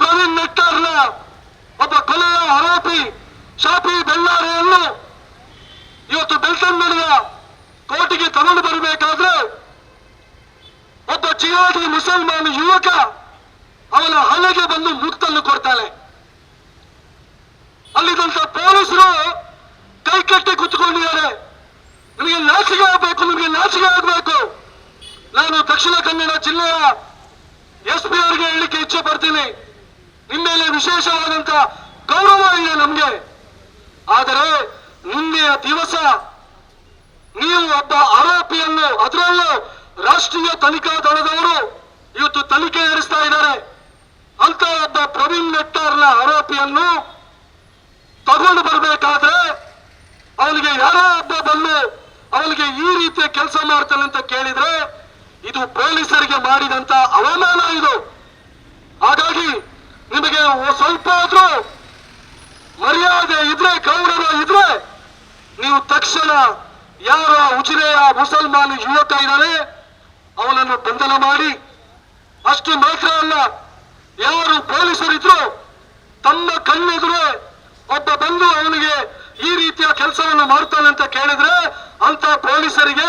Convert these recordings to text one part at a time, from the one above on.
ಪ್ರವೀಣ್ ನೆಟ್ಟಾರ್ನ ಒಬ್ಬ ಕೊಲೆಯ ಆರೋಪಿ ಶಾಪಿ ಬೆಳ್ಳಾರೆಯನ್ನು ಇವತ್ತು ಬೆಳ್ತಂಗಡಿಯ ಕೋರ್ಟಿಗೆ ತಗೊಂಡು ಬರಬೇಕಾದ್ರೆ ಒಬ್ಬ ಜಿಹಾದಿ ಮುಸಲ್ಮಾನ ಯುವಕ ಅವನ ಹಲೆಗೆ ಬಂದು ಮುಕ್ತನ್ನು ಕೊಡ್ತಾನೆ. ಅಲ್ಲಿದ್ದಂತ ಪೊಲೀಸರು ಕೈ ಕಟ್ಟಿ ಕುತ್ಕೊಂಡಿದ್ದಾರೆ. ನಿಮಗೆ ನಾಚಿಕೆ ಆಗಬೇಕು, ನಿಮಗೆ ನಾಚಿಕೆ ಆಗಬೇಕು. ನಾನು ದಕ್ಷಿಣ ಕನ್ನಡ ಜಿಲ್ಲೆಯ ಎಸ್ ಪಿ ಅವರಿಗೆ ಹೇಳಲಿಕ್ಕೆ ಇಚ್ಛೆ ಪಡ್ತೀನಿ. ನಿಮ್ಮ ಮೇಲೆ ವಿಶೇಷವಾದಂತ ಗೌರವ ಇದೆ ನಮ್ಗೆ. ಆದರೆ ನಿನ್ನೆಯ ದಿವಸ ನೀವು ಒಬ್ಬ ಆರೋಪಿಯನ್ನು, ಅದರಲ್ಲೂ ರಾಷ್ಟ್ರೀಯ ತನಿಖಾ ದಳದವರು ಇವತ್ತು ತನಿಖೆ ನಡೆಸ್ತಾ ಇದ್ದಾರೆ. ಅಂತ ಒಬ್ಬ ಪ್ರವೀಣ್ ನೆಟ್ಟಾರ್ನ ಆರೋಪಿಯನ್ನು ತಗೊಂಡು ಬರಬೇಕಾದ್ರೆ ಅವನಿಗೆ ಯಾರೋ ಒಬ್ಬ ಬಂದು ಅವನಿಗೆ ಈ ರೀತಿಯ ಕೆಲಸ ಮಾಡ್ತಾನೆ ಅಂತ ಕೇಳಿದ್ರೆ ಇದು ಪೊಲೀಸರಿಗೆ ಮಾಡಿದಂತ ಅವಮಾನ ಇದು. ಹಾಗಾಗಿ ಸ್ವಲ್ಪ ಆದ್ರೂ ಮರ್ಯಾದೆ ಇದ್ರೆ, ಗೌರವ ಇದ್ರೆ, ನೀವು ತಕ್ಷಣ ಯಾರ ಉಜಿರೆಯ ಮುಸಲ್ಮಾನ ಯುವಕ ಇದ್ದಾನೆ ಅವನನ್ನು ಬಂಧನ ಮಾಡಿ. ಅಷ್ಟು ಮಾತ್ರ ಅಲ್ಲ, ಯಾರು ಪೊಲೀಸರಿದ್ರು ತಮ್ಮ ಕಣ್ಣೆದುರೇ ಒಬ್ಬ ಬಂದು ಅವನಿಗೆ ಈ ರೀತಿಯ ಕೆಲಸವನ್ನು ಮಾಡ್ತಾನೆ ಅಂತ ಕೇಳಿದ್ರೆ ಅಂತ ಪೊಲೀಸರಿಗೆ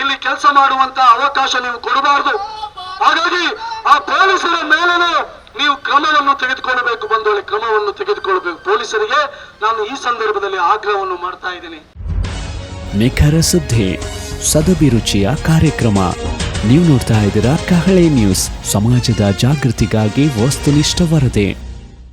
ಇಲ್ಲಿ ಕೆಲಸ ಮಾಡುವಂತ ಅವಕಾಶ ನೀವು ಕೊಡಬಾರದು. ಹಾಗಾಗಿ ಆ ಪೊಲೀಸರ ಮೇಲೇನೆ ನೀವು ಕ್ರಮವನ್ನು ತೆಗೆದುಕೊಳ್ಳಬೇಕು ಬಂದೊಳ್ಳೆ ಕ್ರಮವನ್ನು ತೆಗೆದುಕೊಳ್ಳಬೇಕು. ಪೊಲೀಸರಿಗೆ ನಾನು ಈ ಸಂದರ್ಭದಲ್ಲಿ ಆಗ್ರಹವನ್ನು ಮಾಡ್ತಾ ಇದ್ದೀನಿ. ನಿಖರ ಸುದ್ದಿ ಸದಭಿರುಚಿಯ ಕಾರ್ಯಕ್ರಮ. ನೀವು ನೋಡ್ತಾ ಇದ್ದೀರಾ ಕಹಳೆ ನ್ಯೂಸ್. ಸಮಾಜದ ಜಾಗೃತಿಗಾಗಿ ವಸ್ತುನಿಷ್ಠ ವರದಿ.